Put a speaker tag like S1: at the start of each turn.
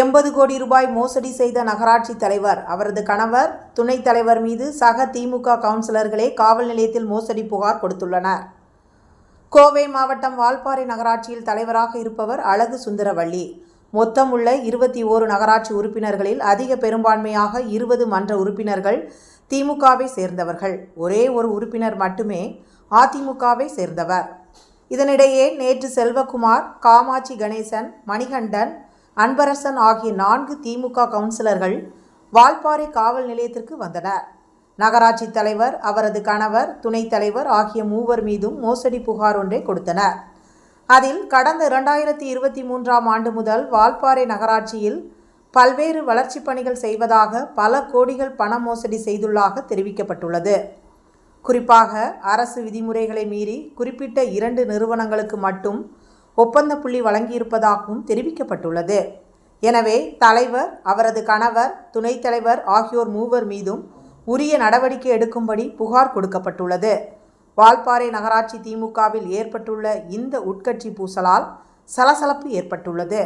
S1: எண்பது கோடி ரூபாய் மோசடி செய்த நகராட்சி தலைவர் அவரது கணவர் துணைத் தலைவர் மீது சக திமுக கவுன்சிலர்களே காவல் நிலையத்தில் மோசடி புகார் கொடுத்துள்ளனர். கோவை மாவட்டம் வால்பாறை நகராட்சியில் தலைவராக இருப்பவர் அழகு சுந்தரவள்ளி. மொத்தம் உள்ள இருபத்தி ஓரு நகராட்சி உறுப்பினர்களில் அதிக பெரும்பான்மையாக இருபது மன்ற உறுப்பினர்கள் திமுகவை சேர்ந்தவர்கள். ஒரே ஒரு உறுப்பினர் மட்டுமே அதிமுகவை சேர்ந்தவர். இதனிடையே நேற்று செல்வகுமார் காமாட்சி கணேசன் மணிகண்டன் அன்பரசன் ஆகிய நான்கு திமுக கவுன்சிலர்கள் வால்பாறை காவல் நிலையத்திற்கு வந்தனர். நகராட்சி தலைவர் அவரது கணவர் துணைத் தலைவர் ஆகிய மூவர் மீதும் மோசடி புகார் ஒன்றை கொடுத்தனர். அதில் கடந்த இரண்டாயிரத்தி இருபத்தி மூன்றாம் ஆண்டு முதல் வால்பாறை நகராட்சியில் பல்வேறு வளர்ச்சிப் பணிகள் செய்வதாக பல கோடிகள் பண மோசடி செய்துள்ளாக தெரிவிக்கப்பட்டுள்ளது. குறிப்பாக அரசு விதிமுறைகளை மீறி குறிப்பிட்ட இரண்டு நிறுவனங்களுக்கு மட்டும் ஒப்பந்த புள்ளி வழங்கியிருப்பதாகவும் தெரிவிக்கப்பட்டுள்ளது. எனவே தலைவர் அவரது கணவர் துணைத் தலைவர் ஆகியோர் மூவர் மீதும் உரிய நடவடிக்கை எடுக்கும்படி புகார் கொடுக்கப்பட்டுள்ளது. வால்பாறை நகராட்சி திமுகவில் ஏற்பட்டுள்ள இந்த உட்கட்சி பூசலால் சலசலப்பு ஏற்பட்டுள்ளது.